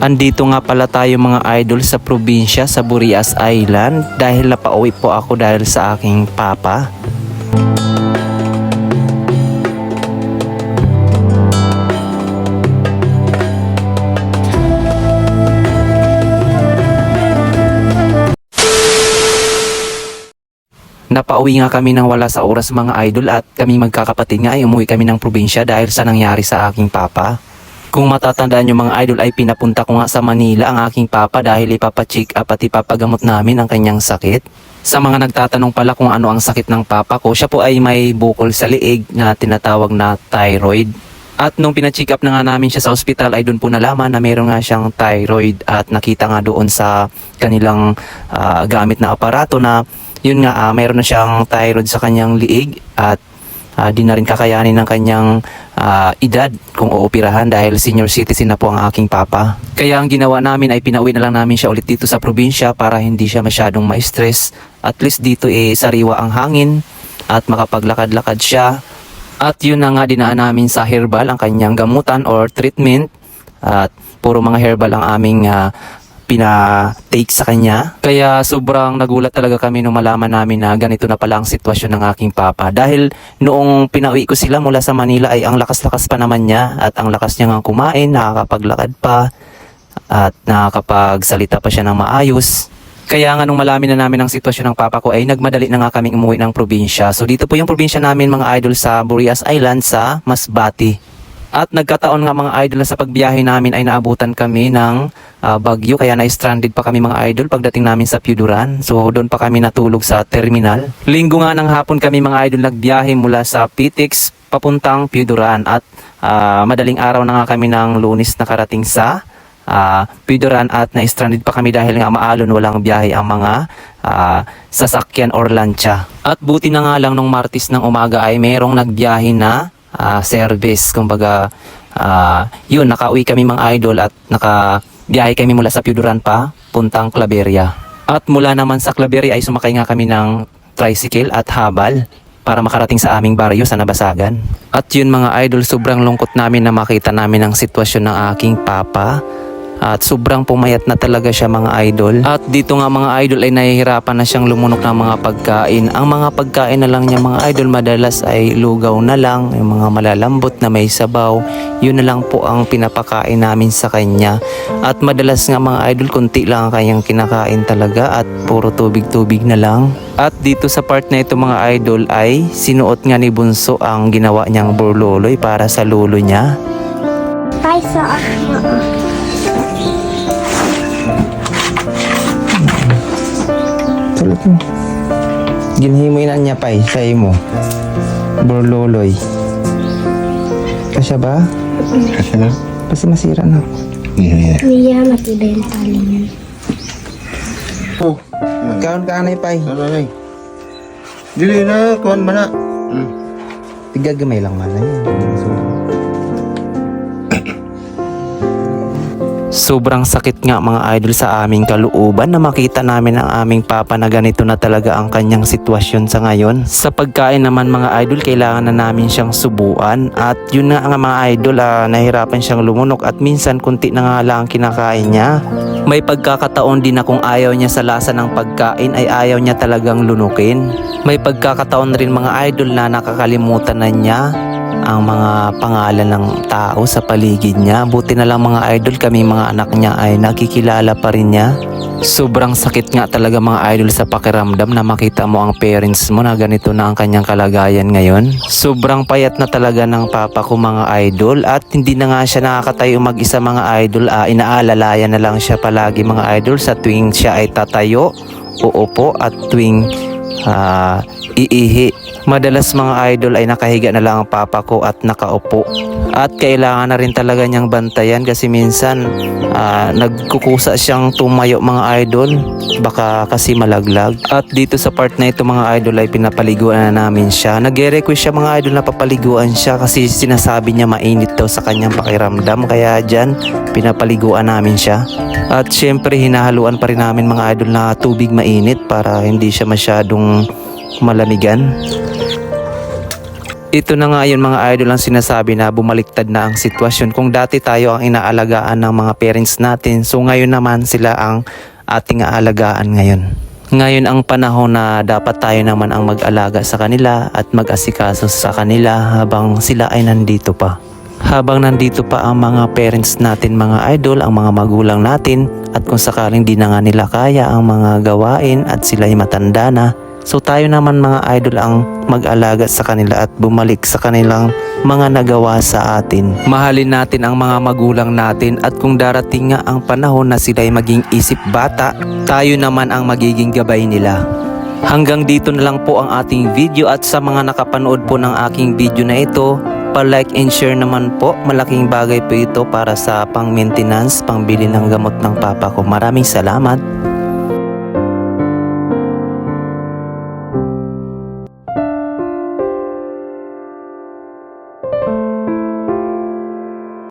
Andito nga pala tayo mga idol sa probinsya sa Burias Island dahil napauwi po ako dahil sa aking papa. Napauwi nga kami ng wala sa oras mga idol at kami magkakapatid nga ay umuwi kami ng probinsya dahil sa nangyari sa aking papa. Kung matatandaan yung mga idol ay pinapunta ko nga sa Manila ang aking papa dahil ipapacheck up at ipapagamot namin ang kanyang sakit. Sa mga nagtatanong pala kung ano ang sakit ng papa ko, siya po ay may bukol sa liig na tinatawag na thyroid. At nung pina-check up na nga namin siya sa ospital ay doon po nalaman na meron nga siyang thyroid at nakita nga doon sa kanilang ah, gamit na aparato na yun nga ah, mayroon na siyang thyroid sa kanyang liig at ah, di na rin kakayanin ng kanyang ah, edad kung uoperahan dahil senior citizen na po ang aking papa. Kaya ang ginawa namin ay pinauwi na lang namin siya ulit dito sa probinsya para hindi siya masyadong ma-stress. At least dito eh sariwa ang hangin at makapaglakad-lakad siya. At yun na nga dinaan namin sa herbal ang kanyang gamutan or treatment. At puro mga herbal ang aming ah, pina-take sa kanya. Kaya sobrang nagulat talaga kami nung malaman namin na ganito na pala ang sitwasyon ng aking papa. Dahil noong pinauwi ko sila mula sa Manila ay ang lakas-lakas pa naman niya at ang lakas niya nga kumain, nakakapaglakad pa at nakakapagsalita pa siya ng maayos. Kaya nga nung malamin na namin ang sitwasyon ng papa ko ay nagmadali na nga kaming umuwi ng probinsya. So dito po yung probinsya namin mga idol sa Burias Island sa Masbati. At nagkataon nga mga idol na sa pagbiyahe namin ay naabutan kami ng ah, bagyo kaya na-stranded pa kami mga idol pagdating namin sa Piuduran. So doon pa kami natulog sa terminal. Linggo nga ng hapon kami mga idol nagbiyahe mula sa Pitix papuntang Piuduran at ah, madaling araw na nga kami ng lunis nakarating sa ah Pidoran at na-stranded pa kami dahil nga maalon walang biyahe ang mga ah, sasakyan or lancha. At buti na nga lang nung Martis ng umaga ay merong nagbiyahe na ah, service. Kumbaga, ah, yun, nakauwi kami mga idol at nakabiyahe kami mula sa Pidoran pa, puntang Claveria. At mula naman sa Claveria ay sumakay nga kami ng tricycle at habal para makarating sa aming baryo sa Nabasagan. At yun mga idol, sobrang lungkot namin na makita namin ang sitwasyon ng aking papa. At sobrang pumayat na talaga siya mga idol. At dito nga mga idol ay nahihirapan na siyang lumunok ng mga pagkain. Ang mga pagkain na lang niya mga idol madalas ay lugaw na lang, yung mga malalambot na may sabaw. Yun na lang po ang pinapakain namin sa kanya. At madalas nga mga idol konti lang ang kanyang kinakain talaga at puro tubig-tubig na lang. At dito sa part na ito mga idol ay sinuot nga ni Bunso ang ginawa niyang burloloy para sa lolo niya. Ako. Tulot mo. Ginhimoy na niya pay sa imo. Burloloy. Kasya ba? Kasi na? Kasi masira na. Iya, iya. Niya makibenta niya. Oh, Kaon ka anay pay. ano na Dili na, kuhan ba na? Hmm. Tigagamay lang man na yan. Sobrang sakit nga mga idol sa aming kalooban na makita namin ang aming papa na ganito na talaga ang kanyang sitwasyon sa ngayon. Sa pagkain naman mga idol, kailangan na namin siyang subuan at yun nga nga mga idol, ah, nahirapan siyang lumunok at minsan kunti na nga lang ang kinakain niya. May pagkakataon din na kung ayaw niya sa lasa ng pagkain ay ayaw niya talagang lunukin. May pagkakataon rin mga idol na nakakalimutan na niya ang mga pangalan ng tao sa paligid niya. Buti na lang mga idol kami mga anak niya ay nakikilala pa rin niya. Sobrang sakit nga talaga mga idol sa pakiramdam na makita mo ang parents mo na ganito na ang kanyang kalagayan ngayon. Sobrang payat na talaga ng papa ko mga idol at hindi na nga siya nakakatayo mag-isa mga idol. Ah, inaalalayan na lang siya palagi mga idol sa tuwing siya ay tatayo, uupo at tuwing ah, iihi. Madalas mga idol ay nakahiga na lang ang papa ko at nakaupo. At kailangan na rin talaga niyang bantayan kasi minsan ah, nagkukusa siyang tumayo mga idol. Baka kasi malaglag. At dito sa part na ito mga idol ay pinapaliguan na namin siya. Nag-request siya mga idol na papaliguan siya kasi sinasabi niya mainit daw sa kanyang pakiramdam. Kaya dyan pinapaliguan namin siya. At syempre hinahaluan pa rin namin mga idol na tubig mainit para hindi siya masyadong malamigan. Ito na nga yun mga idol ang sinasabi na bumaliktad na ang sitwasyon. Kung dati tayo ang inaalagaan ng mga parents natin, so ngayon naman sila ang ating aalagaan ngayon. Ngayon ang panahon na dapat tayo naman ang mag-alaga sa kanila at mag-asikaso sa kanila habang sila ay nandito pa. Habang nandito pa ang mga parents natin mga idol, ang mga magulang natin at kung sakaling di na nga nila kaya ang mga gawain at sila ay matanda na, So tayo naman mga idol ang mag-alaga sa kanila at bumalik sa kanilang mga nagawa sa atin. Mahalin natin ang mga magulang natin at kung darating nga ang panahon na sila ay maging isip bata, tayo naman ang magiging gabay nila. Hanggang dito na lang po ang ating video at sa mga nakapanood po ng aking video na ito, pa-like and share naman po. Malaking bagay po ito para sa pang-maintenance, pang-bili ng gamot ng papa ko. Maraming salamat.